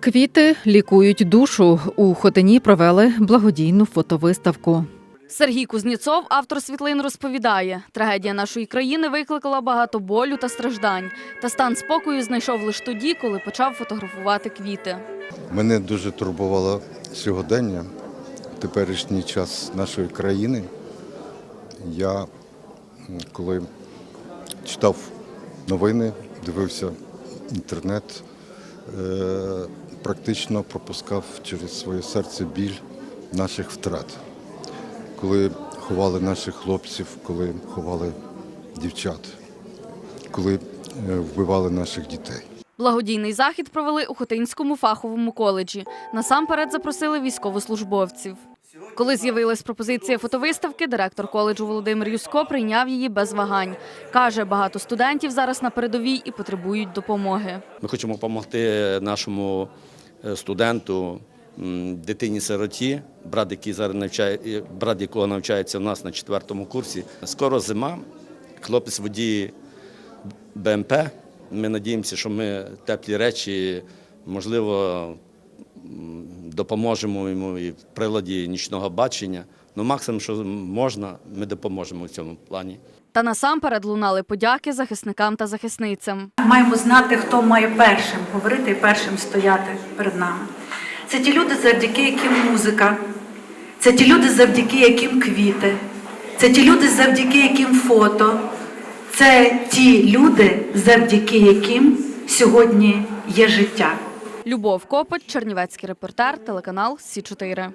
Квіти лікують душу. У Хотині провели благодійну фотовиставку. Сергій Кузніцов, автор світлин, розповідає, трагедія нашої країни викликала багато болю та страждань. Та стан спокою знайшов лише тоді, коли почав фотографувати квіти. Мене дуже турбувало сьогодення, теперішній час нашої країни. Я, коли читав новини, дивився інтернет, практично пропускав через своє серце біль наших втрат. Коли ховали наших хлопців, коли ховали дівчат, коли е, вбивали наших дітей. Благодійний захід провели у Хотинському фаховому коледжі. Насамперед запросили військовослужбовців. Коли з'явилась пропозиція фотовиставки, директор коледжу Володимир Юско прийняв її без вагань. Каже, багато студентів зараз на передовій і потребують допомоги. Ми хочемо допомогти нашому е, студенту, дитині-сироті, брат, який зараз навчає, брат якого навчається у нас на четвертому курсі. Скоро зима, хлопець водій БМП. Ми надіємося, що ми теплі речі, можливо, допоможемо йому і в приладі нічного бачення. Ну, максимум, що можна, ми допоможемо в цьому плані. Та насамперед лунали подяки захисникам та захисницям. Маємо знати, хто має першим говорити і першим стояти перед нами. Це ті люди, завдяки яким музика, це ті люди, завдяки яким квіти, це ті люди, завдяки яким фото, це ті люди, завдяки яким сьогодні є життя. Любов Копоть, Чернівецький репортер, телеканал Сі 4